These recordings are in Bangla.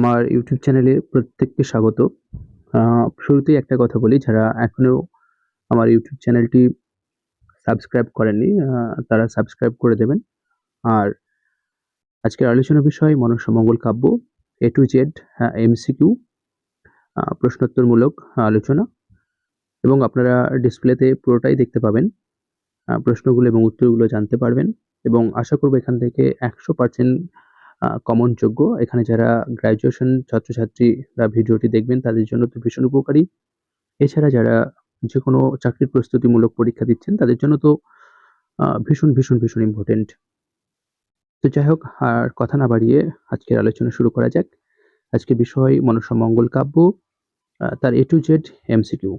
আমার ইউটিউব চ্যানেলে প্রত্যেককে স্বাগত। শুরুতেই একটা কথা বলি, যারা এখনও আমার ইউটিউব চ্যানেলটি সাবস্ক্রাইব করেননি তারা সাবস্ক্রাইব করে দেবেন। আর আজকের আলোচনা বিষয় মনসামঙ্গল কাব্য A to Z M C Q প্রশ্নোত্তরমূলক আলোচনা। এবং আপনারা ডিসপ্লেতে পুরোটাই দেখতে পাবেন প্রশ্নগুলো এবং উত্তরগুলো জানতে পারবেন। এবং আশা করব এখান থেকে একশো পার্সেন্ট কমন যোগ্য এখানে যারা গ্র্যাজুয়েশন ছাত্রছাত্রীরা ভিডিওটি দেখবেন, তাদের জন্য তো ভীষণ উপকারী। এছাড়া যারা যে কোনো চাকরির প্রস্তুতিমূলক পরীক্ষা দিচ্ছেন, তাদের জন্য তো ভীষণ ভীষণ ভীষণ ইম্পর্টেন্ট তো যাই হোক, আর কথা না বাড়িয়ে আজকের আলোচনা শুরু করা যাক। আজকে বিষয় মনসা মঙ্গল কাব্য তার এ টু জেড এমসিকিউ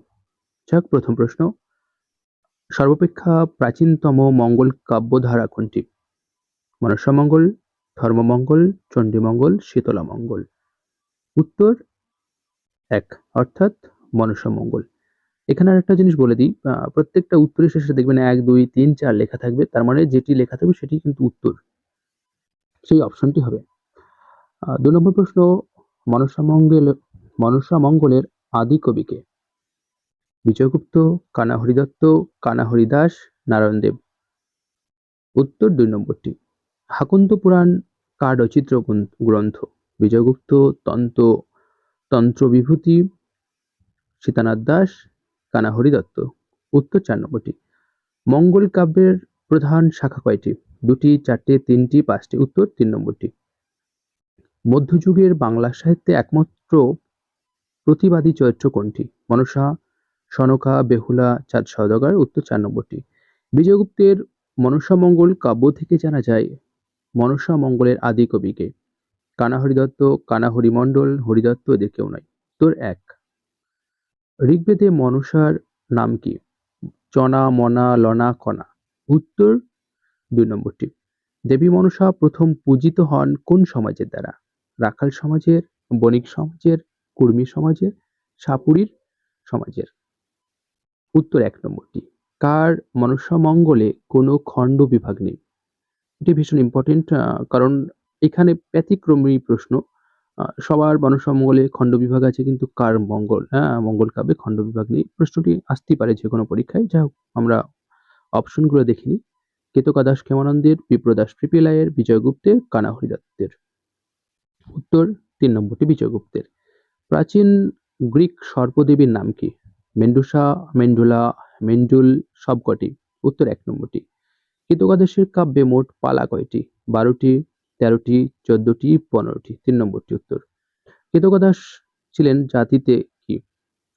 যাক প্রথম প্রশ্ন। সর্বাপেক্ষা প্রাচীনতম মঙ্গল কাব্যধারা কোনটি? মনসা মঙ্গল ধর্মমঙ্গল, চণ্ডীমঙ্গল শীতলা মঙ্গল উত্তর এক, অর্থাৎ মনসা মঙ্গল এখানে আর একটা জিনিস বলে দিই প্রত্যেকটা উত্তরের শেষে দেখবেন এক, দুই, তিন, চার লেখা থাকবে, তার মানে যেটি লেখা থাকবে সেটি কিন্তু উত্তর। সেই অপশনটি হবে। দু নম্বর প্রশ্ন মনসা মঙ্গল মনসা মঙ্গলের আদি কবিকে বিজয়গুপ্ত, কানাহরি দত্ত, কানাহরি দাস, নারায়ণ দেব। উত্তর দুই নম্বরটি। হাকুন্ত পুরাণ কার গ্রন্থ- বিজয়গুপ্ত তন্ত্র তন্ত্র বিভূতি সীতানাথ দাস, কানাহরি দত্ত। উত্তর চার নম্বরটি। মঙ্গল কাব্যের প্রধান শাখা কয়টি? দুটি, চারটে, তিনটি, পাঁচটি। উত্তর তিন নম্বরটি। মধ্যযুগের বাংলা সাহিত্যে একমাত্র প্রতিবাদী চরিত্র কোনটি? মনসা, সনকা, বেহুলা, চাঁদ সওদাগর। উত্তর চার নম্বরটি। বিজয়গুপ্তের মনসা মঙ্গল কাব্য থেকে জানা যায় মনসা মঙ্গলের আদি কবিকে। কানাহরি দত্ত কানাহরি মণ্ডল হরিদত্ত এদের কেউ নয়। উত্তর এক। ঋগ্বেদে মনসার নাম কি? চনা, মনা, লনা কণা উত্তর দুই নম্বরটি। দেবী মনসা প্রথম পূজিত হন কোন সমাজের দ্বারা? রাখাল সমাজের, বণিক সমাজের, কুর্মী সমাজের সাপুরীর সমাজের? উত্তর এক নম্বরটি। কার মনসা মঙ্গলে কোনো খণ্ড বিভাগ নেই? এটি ভীষণ ইম্পর্টেন্ট কারণ এখানে ব্যতিক্রমী প্রশ্ন। সবার মনসা মঙ্গলে খণ্ড বিভাগ আছে কিন্তু কার মঙ্গল? হ্যাঁ মঙ্গল কাবে খণ্ড বিভাগ নেই। প্রশ্নটি আসতেই পারে যে কোনো পরীক্ষায়। যা হোক, আমরা অপশনগুলো দেখিনি। কেতকা দাস ক্ষেমানন্দের, বিপ্রদাস পিপিলাইয়ের বিজয়গুপ্তের কানাহরি দত্তের। উত্তর, তিন নম্বরটি বিজয়গুপ্তের প্রাচীন গ্রিক সর্পদেবীর নাম কি? মেন্ডুসা, মেন্ডুলা, মেন্ডুল সবকটি। উত্তর এক নম্বরটি। কৃতকাদেশের কাব্যে মোট পালা কয়টি? বারোটি, তেরোটি, চোদ্দটি, পনেরোটি। তিন নম্বরটি উত্তর। কৃতকাদাস ছিলেন জাতিতে কি?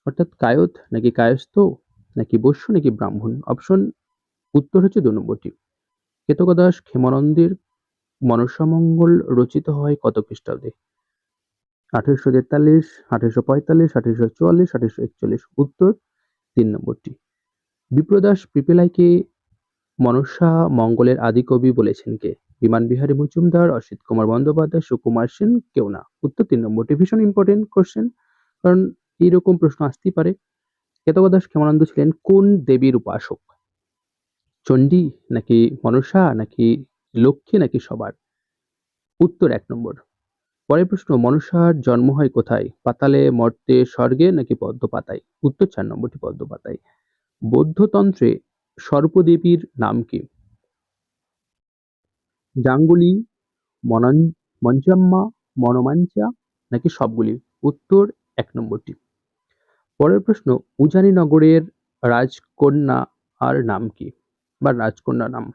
অর্থাৎ কায়ত নাকি কায়স্থ, নাকি বৈশ্য, নাকি ব্রাহ্মণ? অপশন উত্তর হচ্ছে দু নম্বরটি। কেতকদাস ক্ষেমানন্দের মনসামঙ্গল রচিত হয় কত খ্রিস্টাব্দে? আঠেরোশো তেতাল্লিশ, আঠেরোশো পঁয়তাল্লিশ, আঠেরোশো চুয়াল্লিশ, আঠেরোশো একচল্লিশ। উত্তর তিন নম্বরটি। বিপ্রদাস পিপেলাইকে মনসা মঙ্গলের আদিকবি বলেছেন কে? বিমান বিহারী মজুমদার, অসিত কুমার বন্দ্যোপাধ্যায়, সুকুমার সেন, কেউ না। উত্তর তিন নম্বরটি ভীষণ ইম্পর্টেন্ট কোশ্চেন কারণ এইরকম প্রশ্ন আসতেই পারে। কেতকদাস ক্ষেমানন্দ ছিলেন কোন দেবীর উপাসক? চণ্ডী নাকি মনসা নাকি লক্ষ্মী নাকি সবার? উত্তর এক নম্বর। পরের প্রশ্ন, মনসার জন্ম হয় কোথায়? পাতালে, মর্তে, স্বর্গে নাকি পদ্ম পাতায় উত্তর চার নম্বরটি পদ্ম পাতায় বৌদ্ধতন্ত্রে সর্পদেবীর নাম কি? জাঙ্গুলি, মনন, মঞ্চাম্মা, মনোমাঞ্চা নাকি সবগুলি? উত্তর এক নম্বরটি। পরের প্রশ্ন উজানিনগরের রাজকন্যা আর নাম কি? বা রাজকন্যার নাম?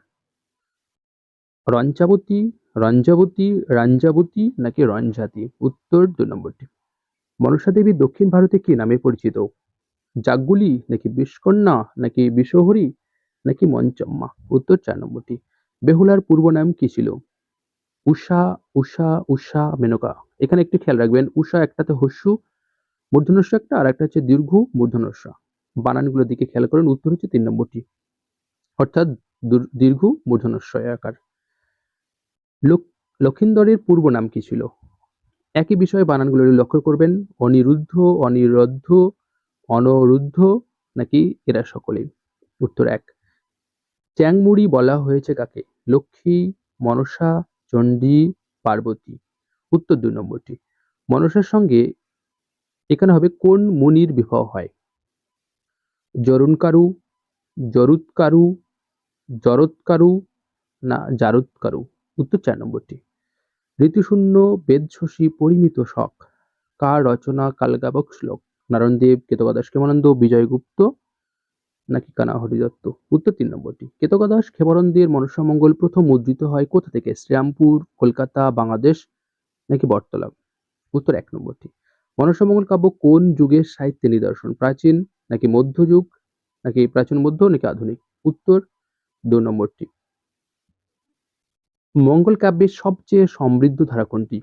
রঞ্চাবতী রঞ্জাবতী, রাঞ্জাবতী নাকি রঞ্জাতি? উত্তর দুই নম্বরটি। মনসা দেবী দক্ষিণ ভারতে কি নামে পরিচিত? জাগগুলি নাকি বিষকন্যা নাকি বিষহরী? নাকি মঞ্চম্মা? উত্তর চার নম্বরটি বেহুলার পূর্ব নাম কি ছিল? উষা উষা উষা মেনকা। এখানে একটু খেয়াল রাখবেন, উষা একটাতে হস্যু মূর্ধনস্য একটা, আর একটা হচ্ছে দীর্ঘ মূর্ধনস্য বানানগুলোর দিকে খেয়াল করেন, উত্তর হচ্ছে তিন নম্বরটি অর্থাৎ দীর্ঘ মূর্ধনস্য আকার। লক- লক্ষিন্দরের পূর্ব নাম কি ছিল? একই বিষয়ে বানানগুলো লক্ষ্য করবেন, অনিরুদ্ধ অনিরুদ্ধ, অনরুদ্ধ, নাকি এরা সকলেই? উত্তর এক। চ্যাংমুড়ি বলা হয়েছে কাকে? লক্ষ্মী, মনসা, চণ্ডী, পার্বতী। উত্তর দুই নম্বরটি। মনসার সঙ্গে এখানে হবে কোন মুনির বিবাহ হয়? জরুণকারু, জরুৎকারু, জরৎকারু না জারুৎকারু? উত্তর চার নম্বরটি। ঋতুশূন্য, বেদশশী, পরিমিত শখ। কার রচনা? কালগাবক শ্লোক। নারায়ণদেব কেতকাদাস ক্ষেমানন্দ বিজয়গুপ্ত নাকি কানা হরিদত্ত উত্তর তিন নম্বরটি। কেতকাদাস ক্ষেমরন্দের মনসামঙ্গল প্রথম মুদ্রিত হয় কোথা থেকে? শ্রীরামপুর, কলকাতা, বাংলাদেশ নাকি বটতলা? উত্তর এক নম্বরটি। মনসামঙ্গল কাব্য কোন যুগের সাহিত্যে নিদর্শন? প্রাচীন নাকি মধ্যযুগ নাকি প্রাচীন মধ্য নাকি আধুনিক? উত্তর দু নম্বরটি। মঙ্গল কাব্যের সবচেয়ে সমৃদ্ধ ধারা কোনটি?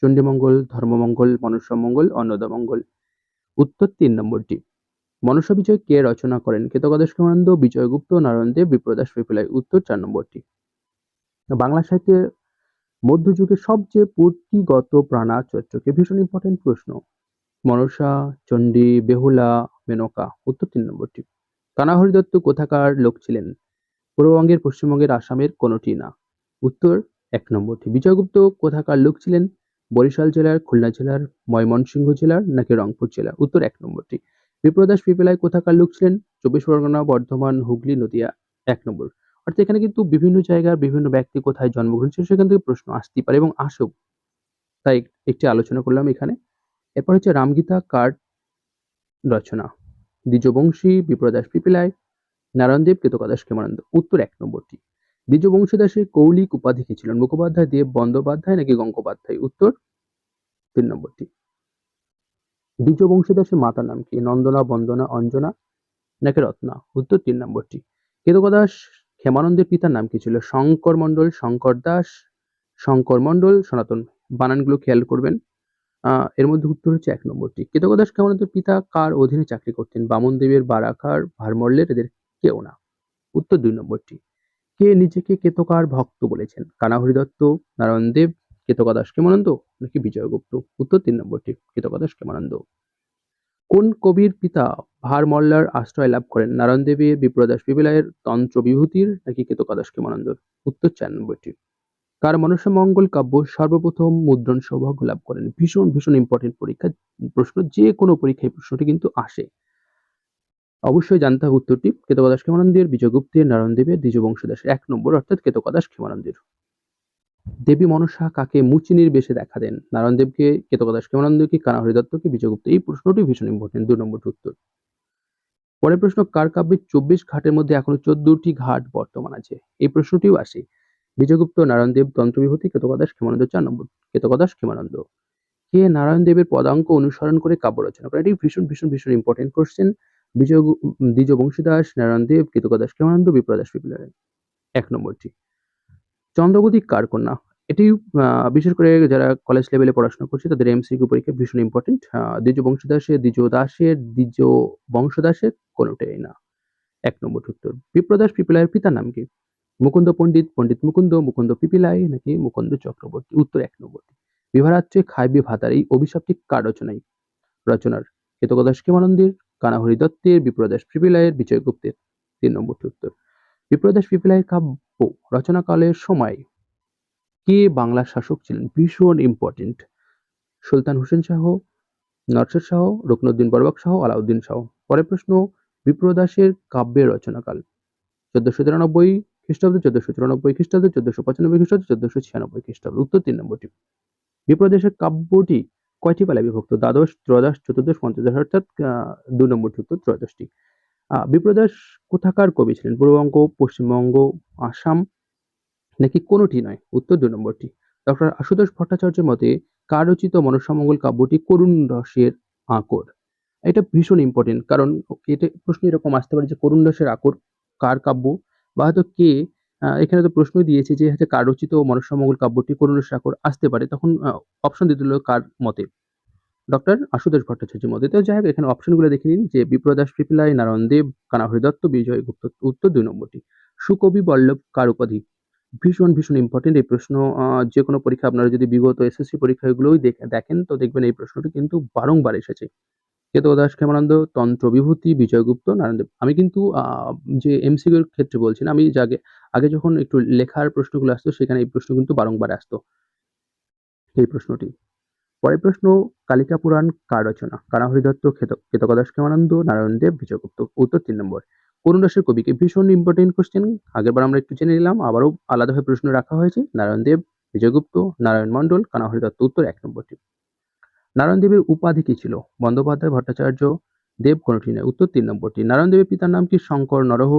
চণ্ডীমঙ্গল, ধর্মমঙ্গল মনসামঙ্গল অন্নদামঙ্গল। উত্তর তিন নম্বরটি। মনসা বিজয় কে রচনা করেন কেতকাদেশ কেমানন্দ বিজয়গুপ্ত, নারায়ণদেব, বিপ্রদাস পিপলাই উত্তর চার নম্বরটি। বাংলা সাহিত্যের মধ্যযুগের সবচেয়ে পুঁথিগত প্রাণা চরিত্রকে ভীষণ ইম্পর্টেন্ট প্রশ্ন। মনসা, চণ্ডী, বেহুলা, মেনকা, উত্তর তিন নম্বরটি। কানাহরি দত্ত কোথাকার লোক ছিলেন? পূর্ববঙ্গের, পশ্চিমবঙ্গের, আসামের কোনোটি না। উত্তর এক নম্বরটি। বিজয়গুপ্ত কোথাকার লোক ছিলেন? বরিশাল জেলার, খুলনা জেলার, ময়মনসিংহ জেলার নাকি রংপুর জেলার? উত্তর এক নম্বরটি। বিপ্রদাস পিপেলায় কোথাকার লোক ছিলেন? চব্বিশ পরগনা, বর্ধমান, হুগলি, নদিয়া। এক নম্বর। অর্থাৎ এখানে কিন্তু বিভিন্ন জায়গার বিভিন্ন ব্যক্তি কোথায় জন্মগ্রহণ ছিল সেখান থেকে প্রশ্ন আসতেই পারে এবং আসুক তাই একটি আলোচনা করলাম এখানে। এরপর হচ্ছে রামগীতা কার রচনা। দ্বিজবংশী বিপ্রদাস পিপিলায় নারায়ণদেব কেতকাদাস ক্ষেমানন্দ উত্তর এক নম্বরটি। দ্বিজবংশী দাসের কৌলিক উপাধি কি ছিলেন? মুখোপাধ্যায়, দেব বন্দ্যোপাধ্যায় নাকি গঙ্গোপাধ্যায়? উত্তর তিন নম্বরটি। দ্বিজ বংশীদাসের মাতার নাম কি? নন্দনা, বন্দনা, অঞ্জনা নাকি রত্না? উত্তর তিন নম্বরটি। কেতকদাস ক্ষেমানন্দের পিতার নাম কি ছিল? শঙ্কর মণ্ডল, শঙ্কর দাস, শঙ্কর মণ্ডল, সনাতন। বানানগুলো খেয়াল করবেন। এর মধ্যে উত্তর হচ্ছে এক নম্বরটি। কেতকদাস ক্ষেমানন্দের পিতা কার অধীনে চাকরি করতেন? বামন দেবের বারাকার, ভারমল্লের, এদের কেউ না। উত্তর দুই নম্বরটি। কে নিজেকে কেতকার ভক্ত বলেছেন? কানাহরি দত্ত নারায়ণ দেব কেতকাদাস ক্ষেমানন্দ নাকি বিজয়গুপ্ত? উত্তর তিন নম্বরটি কেতকাদাস ক্ষেমানন্দ কোন কবির পিতা ভারমল্লার আশ্রয় লাভ করেন? নারায়ণ দেবের বিপ্রদাস বিবিলায়ের তন্ত্র বিভূতির নাকি কেতকাদাস ক্ষেমানন্দর উত্তর চার নম্বরটি। কার মনসা মঙ্গল কাব্য সর্বপ্রথম মুদ্রণ সৌভাগ্য লাভ করেন? ভীষণ ভীষণ ইম্পর্টেন্ট পরীক্ষা, প্রশ্ন যে কোনো পরীক্ষায় প্রশ্নটি কিন্তু আসে। অবশ্যই জানতে হবে উত্তরটি কেতকাদাস ক্ষেমানন্দের বিজয়গুপ্তের, নারায়ণ দেবের দ্বিজ বংশদাসের এক নম্বর অর্থাৎ কেতকাদাস ক্ষেমানন্দের দেবী মনসা কাকে মুচিনির বেশে দেখা দেন? নারায়ণদেবকে কেতকদাস কেমানন্দকে কানাহরি দত্তকে, বিজয়গুপ্ত, এই প্রশ্নটি ভীষণ ইম্পর্টেন্ট দু নম্বর উত্তর। পরের প্রশ্ন, কার কাব্যের চব্বিশ ঘাটের মধ্যে এখনও চোদ্দটি ঘাট বর্তমান আছে? এই প্রশ্নটিও আসে। বিজয়গুপ্ত নারায়ণদেব তন্ত্রবিভূতি কেতকদাস ক্ষেমানন্দ চার নম্বর। কেতকদাস ক্ষেমানন্দ কে নারায়ণ দেবের পদাঙ্ক অনুসরণ করে কাব্য রচনা করেন? এটি ভীষণ ভীষণ ভীষণ ইম্পর্টেন্ট কোশ্চেন বিজয় দ্বিজ বংশীদাস নারায়ণ দেব, কেতকদাস ক্ষেমানন্দ বিপ্রদাস বিপ্লবের। এক নম্বরটি। চন্দ্রবতী কার কন্যা? এটি বিশেষ করে যারা কলেজ লেভেলে পড়াশোনা করছে, তাদের এমসিকিউ পরীক্ষা ভীষণ ইম্পর্টেন্ট দ্বিজ বংশদাসের দ্বিজ দাসের দ্বিজ বংশদাসের কোনোটাই না। এক নম্বর উত্তর, বিপ্রদাস পিপিলাইয়ের পিতার নাম কি? মুকুন্দ পণ্ডিত পণ্ডিত মুকুন্দ মুকুন্দ পিপিলাই নাকি মুকুন্দ চক্রবর্তী? উত্তর এক নম্বরটি বিভারাত্রে খাইবে ভাতার এই অভিশাপটি কার রচনায়? রচনার কেতকদাস কেমানন্দের কানাহরি দত্তের, বিপ্রদাস পিপিলাইয়ের, বিজয়গুপ্তের। তিন নম্বরটি উত্তর। বিপ্রদাস পিপিলাইয়ের কাব্য রচনাকালের সময়। কে বাংলার শাসক ছিলেন? ভীষণ ইম্পর্টেন্ট সুলতান হোসেন শাহ নরসদ শাহ, রুকনুদ্দিন বরবাক শাহ, আলাউদ্দিন শাহ। পরের প্রশ্ন বিপ্রদাসের কাব্যের রচনাকাল। চোদ্দশো তিরানব্বই খ্রিস্টাব্দ, চোদ্দশো চুরানব্বই খ্রিস্টাব্দ, চোদ্দশো পঁচানব্বই খ্রিস্টাব্দ, চোদ্দশো ছিয়ানব্বই খ্রিস্টাব্দ। উত্তর তিন নম্বরটি। বিপ্রদাসের কাব্যটি কয়টি পালায় বিভক্ত? দ্বাদশ, ত্রয়োদশ, চতুর্দশ, পঞ্চদশ, অর্থাৎ দু নম্বরটি, উত্তর ত্রয়োদশটি। বিপ্রদাস কোথাকার কবি ছিলেন? পূর্ববঙ্গ, পশ্চিমবঙ্গ, আসাম? নাকি কোনোটি নয়? উত্তর দুই নম্বরটি। ডক্টর আশুতোষ ভট্টাচার্যের মতে কার রচিত মনসামঙ্গল কাব্যটি করুণ রসের আকর। এটা ভীষণ ইম্পর্টেন্ট কারণ এটা প্রশ্ন এরকম আসতে পারে যে, করুণ রসের আকর কার কাব্য? বা হয়তো কে এখানে তো প্রশ্ন দিয়েছে যে হচ্ছে কার রচিত মনসামঙ্গল কাব্যটি করুণ রসের আকর আসতে পারে। তখন অপশন দিতে হলো কার মতে। ডক্টর আশুতোষ ভট্টাচার্যের মধ্যে তো যাই হোক, এখানে অপশনগুলো দেখে নিন যে বিপ্রদাস পিপিলাই নারায়ণ দেব কানাহরি দত্ত, বিজয় গুপ্ত, উত্তর দুই নম্বরটি। সুকবি বল্লভ, কার উপাধি? ভীষণ ভীষণ ইম্পর্টেন্ট এই প্রশ্ন। যে কোনো পরীক্ষা আপনারা যদি বিগত এসএসসি পরীক্ষাগুলোই দেখ- দেখেন, তো দেখবেন এই প্রশ্নটি কিন্তু বারংবার এসেছে। কেতব দাস ক্ষেমানন্দ, তন্ত্র বিভূতি বিজয়গুপ্ত নারায়ণদেব। আমি কিন্তু যে এমসিকিউর ক্ষেত্রে বলছি না, আমি যে আগে আগে যখন একটু লেখার প্রশ্নগুলো আসতো, সেখানে এই প্রশ্ন কিন্তু বারংবার আসতো। এই প্রশ্নটি। পরের প্রশ্ন, কালিকা পুরাণ কার রচনা? কানাহরি দত্ত কেতকদাস ক্ষেমানন্দ নারায়ণ দেব, বিজয়গুপ্ত। উত্তর তিন নম্বর। করুণ দাসের কবিকে ভীষণ ইম্পর্টেন্ট কোশ্চেন আগেরবার আমরা একটু জেনে নিলাম, আবারও আলাদাভাবে প্রশ্ন রাখা হয়েছে। নারায়ণ দেব, বিজয়গুপ্ত, নারায়ণ মণ্ডল, কানাহরি দত্ত উত্তর এক নম্বরটি। নারায়ণ দেবের উপাধি কি ছিল? বন্দ্যোপাধ্যায় ভট্টাচার্য, দেব কোনটি নয়, উত্তর তিন নম্বরটি। নারায়ণ দেবের পিতার নাম কি? শঙ্কর নরহ,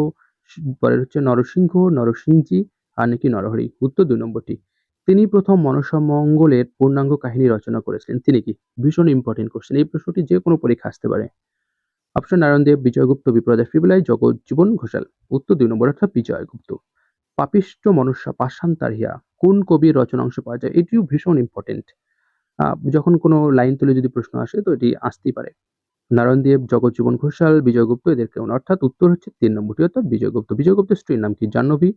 পরের হচ্ছে নরসিংহ নরসিংজি আর নাকি নরহরি? উত্তর দুই নম্বরটি। তিনি প্রথম মনসা মঙ্গলের পূর্ণাঙ্গ কাহিনী রচনা করেছিলেন। তিনি কি? ভীষণ ইম্পর্টেন্ট কোশ্চেন এই প্রশ্নটি যে কোনো পরীক্ষা আসতে পারে। অপশন নারায়ণ দেব বিজয়গুপ্ত বিপ্রদাস পিবলাই জগৎ জীবন ঘোষাল উত্তর দুই নম্বর অর্থাৎ বিজয়গুপ্ত পাপিষ্ট মনুষ্য পাষান্তারিয়া কোন কবির রচনা অংশ পাওয়া যায়? এটিও ভীষণ ইম্পর্টেন্ট যখন কোনো লাইন তুলে যদি প্রশ্ন আসে, তো এটি আসতেই পারে। নারায়ণ দেব জগৎ জীবন ঘোষাল বিজয়গুপ্ত এদের কেউ। অর্থাৎ উত্তর হচ্ছে তিন নম্বরটি। অর্থাৎ বিজয়গুপ্ত বিজয়গুপ্তের স্ত্রীর নাম কি? জাহ্নবী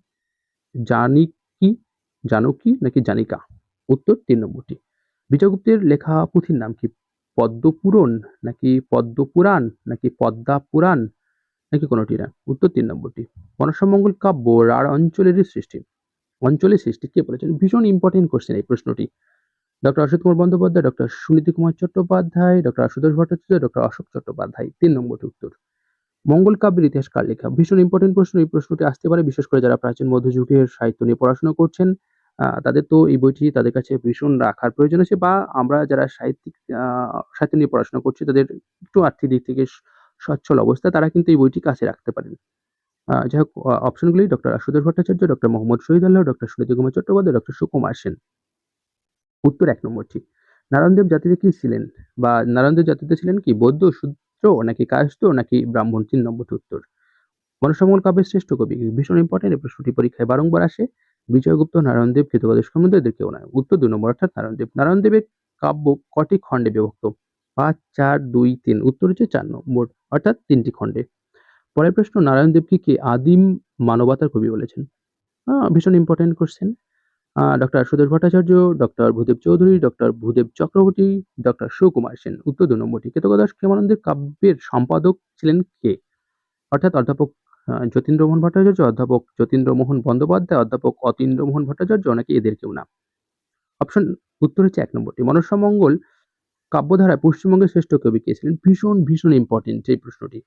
জানিকি জানকী নাকি জানিকা? উত্তর তিন নম্বরটি। বিজয়গুপ্তের লেখা পুঁথির নাম কি? পদ্মপুরণ নাকি পদ্মপুরাণ নাকি পদ্মা পুরাণ নাকি কোনোটি না? উত্তর তিন নম্বরটি। মনসামঙ্গল কাব্য রাঢ় অঞ্চলেরই সৃষ্টি। অঞ্চলের সৃষ্টি কে বলেছেন? ভীষণ ইম্পর্টেন্ট কোশ্চেন এই প্রশ্নটি। Doctor Ashok Kumar Bandyopadhyay doctor Suniti Kumar Chattopadhyay doctor Ashutosh Bhattacharya doctor Ashok Chattopadhyay. তিন নম্বরটি উত্তর। মঙ্গল কাব্যের ইতিহাস কার লেখা? ভীষণ ইম্পর্টেন্ট প্রশ্ন এই প্রশ্নটি আসতে পারে, বিশেষ করে যারা প্রাচীন মধ্যযুগের সাহিত্য নিয়ে পড়াশোনা করছেন। তাদের তো এই বইটি তাদের কাছে ভীষণ রাখার প্রয়োজন আছে বা আমরা যারা সাহিত্যিক সাহিত্য নিয়ে পড়াশোনা করছি তাদের একটু আর্থিক দিক থেকে সচ্ছল অবস্থা তারা কিন্তু এই বইটি কাছে রাখতে পারেন। যাই হোক অপশনগুলি doctor Ashutosh Bhattacharya, doctor Muhammad Shahidullah, doctor Suniti Kumar Chattopadhyay, doctor Sukumar Sen. উত্তর এক নম্বরটি নারায়ণদেব জাতিতে কি ছিলেন? বা নারায়ণদেব জাতিতে ছিলেন কি বৌদ্ধ শূদ্র নাকি কায়স্থ নাকি ব্রাহ্মণ তিন নম্বরটি উত্তর? মনসমঙ্গল কাব্যের শ্রেষ্ঠ কবি, ভীষণ ইম্পর্টেন্ট এই প্রশ্নটি পরীক্ষায় বারংবার আসে। বিজয়গুপ্ত নারায়ণদেব কৃতকাদেশ সম্বন্ধে এদের কেউ নয়। উত্তর দুই নম্বর অর্থাৎ নারায়ণদেব। নারায়ণদেবের কাব্য কটি খণ্ডে বিভক্ত? পাঁচ, চার, দুই, তিন। উত্তর হচ্ছে চার নম্বর অর্থাৎ তিনটি খণ্ডে। পরের প্রশ্ন, নারায়ণদেবকে কি আদিম মানবতার কবি বলেছেন? ভীষণ important question doctor Sudesh Bhattacharya doctor Bhudev Chowdhury doctor Bhudev Chakraborty doctor Sukumar Sen. উত্তর দু নম্বরটি কেতকদাস ক্ষেমানন্দের কাব্যের সম্পাদক ছিলেন কে? অর্থাৎ অধ্যাপক যতীন্দ্রমোহন ভট্টাচার্য, অধ্যাপক যতীন্দ্রমোহন বন্দ্যোপাধ্যায়, অধ্যাপক অতীন্দ্রমোহন ভট্টাচার্য নাকি এদের কেউ না। অপশন উত্তর হচ্ছে এক নম্বরটি। মনসামঙ্গল কাব্যধারায় পশ্চিমবঙ্গের শ্রেষ্ঠ কবি কে ছিলেন? ভীষণ ভীষণ ইম্পর্টেন্ট এই প্রশ্নটি।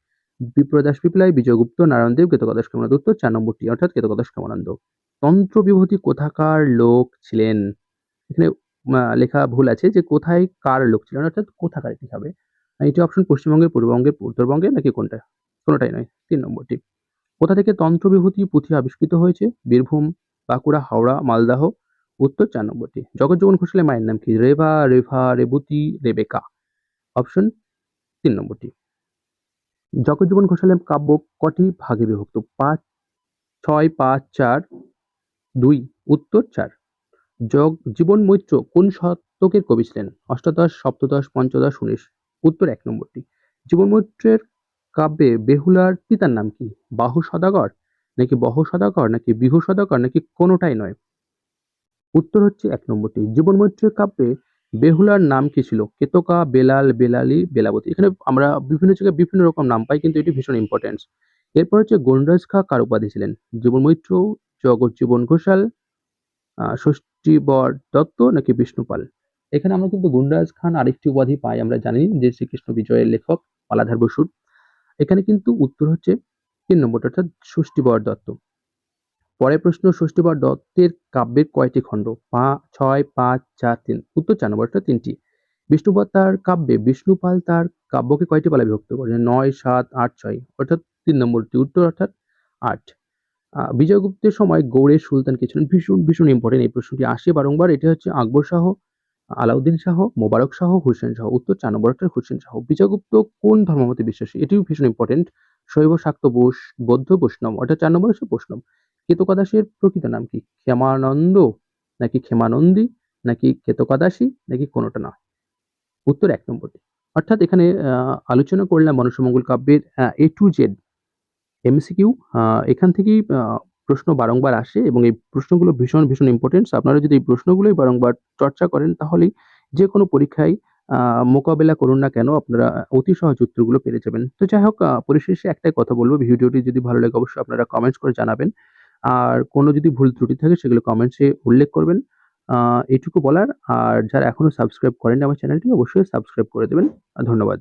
বিপ্রদাস পিপলাই বিজয়গুপ্ত নারায়ণদেব কেতকদাস ক্ষেমানন্দ উত্তর চার নম্বরটি। অর্থাৎ কেতকদাস ক্ষেমানন্দ তন্ত্র বিভূতি কোথাকার লোক ছিলেন? এখানে লেখা ভুল আছে যে কোথায় কার লোক ছিলেন, অর্থাৎ কোথাকার এটি হবে। এটি অপশন পশ্চিমবঙ্গের, পূর্ববঙ্গের, উত্তরবঙ্গের নাকি কোনটা? কোনোটাই নয়। তিন নম্বরটি। কোথা থেকে তন্ত্র বিভূতি পুঁথি আবিষ্কৃত হয়েছে? বীরভূম, বাঁকুড়া, হাওড়া, মালদাহ। উত্তর চার নম্বরটি। জগজ্জীবন ঘোষালের মায়ের নাম কি? রেভা রেভা, রেবতী, রেবেকা। অপশন তিন নম্বরটি। জগজ্জীবন ঘোষালের কাব্য কটি ভাগে বিভক্ত? পাঁচ, ছয়, পাঁচ, চার, দুই, উত্তর চার। জগ জীবন মৈত্র কোন শতকের কবি ছিলেন? অষ্টাদশ, সপ্তদশ, পঞ্চদশ, উনিশ। উত্তর এক নম্বরটি। জীবন মৈত্রের কাব্যে বেহুলার পিতার নাম কি? বাহু সদাগর নাকি বহ সদাগর নাকি বিহু সদাগর নাকি কোনোটাই নয়? উত্তর হচ্ছে এক নম্বরটি। জীবন মৈত্রের কাব্যে বেহুলার নাম কি ছিল? কেতকা, বেলাল, বেলালি, বেলাবতী। এখানে আমরা বিভিন্ন জায়গায় বিভিন্ন রকম নাম পাই, কিন্তু এটি ভীষণ ইম্পর্টেন্স এরপর হচ্ছে গণরাজ খা কার উপাধি ছিলেন? জীবন মৈত্র জগৎ জীবন ঘোষাল ষষ্ঠীবর দত্ত, নাকি বিষ্ণুপাল এখানে আমরা কিন্তু গুণরাজ খান আরেকটি উপাধি পাই, আমরা জানি, যে শ্রীকৃষ্ণ বিজয়ের লেখক, পালাধার বসুর এখানে কিন্তু উত্তর হচ্ছে তিন নম্বরটা, অর্থাৎ ষষ্ঠীবর দত্ত। পরের প্রশ্ন, ষষ্ঠীবর দত্তের কাব্যের কয়টি খণ্ড? পা, ছয়, পাঁচ, চার, তিন। উত্তর চার নম্বরটা তিনটি। বিষ্ণুপাল তার কাব্যে, বিষ্ণুপাল তার কাব্যকে কয়টি পালা বিভক্ত করেন নয়, সাত, আট, ছয়, অর্থাৎ তিন নম্বরটি উত্তর, অর্থাৎ আট। বিজয়গুপ্তের সময় গৌড়ের সুলতান কে ছিলেন? ভীষণ ভীষণ ইম্পর্টেন্ট এই প্রশ্নটি। আসে বারংবার, এটা হচ্ছে আকবর শাহ আলাউদ্দিন শাহ, মোবারক শাহ, হুসেন শাহ, উত্তর চার হুসেন শাহ। বিজয়গুপ্ত কোন ধর্মমতে বিশ্বাসী? এটিও ভীষণ ইম্পর্টেন্ট শৈব শাক্ত বোস, বৌদ্ধ বৈষ্ণব অর্থাৎ চার নম্বর হচ্ছে বৈষ্ণব। কেতকাদাসের প্রকৃত নাম কি? ক্ষেমানন্দ নাকি ক্ষেমানন্দী নাকি কেতকাদাসী নাকি কোনোটা না উত্তর এক নম্বরটি। অর্থাৎ এখানে আলোচনা করলাম মনসমঙ্গল কাব্যের এ টু জেড এমসিকিউ এখান থেকেই প্রশ্ন বারংবার আসে এবং এই প্রশ্নগুলো ভীষণ ভীষণ ইম্পর্টেন্ট আপনারা যদি এই প্রশ্নগুলোই বারংবার চর্চা করেন, তাহলেই যে কোনো পরীক্ষায় মোকাবেলা করুন না কেন, আপনারা অতি সহজ উত্তরগুলো পেরে যাবেন। তো যাই হোক পরিশেষে একটাই কথা বলব, ভিডিওটি যদি ভালো লাগে অবশ্যই আপনারা কমেন্টস করে জানাবেন। আর কোনো যদি ভুল ত্রুটি থাকে, সেগুলো কমেন্টসে উল্লেখ করবেন। আহ এইটুকু বলার। আর যারা এখনও সাবস্ক্রাইব করেনি আমার চ্যানেলটি অবশ্যই সাবস্ক্রাইব করে দেবেন। ধন্যবাদ।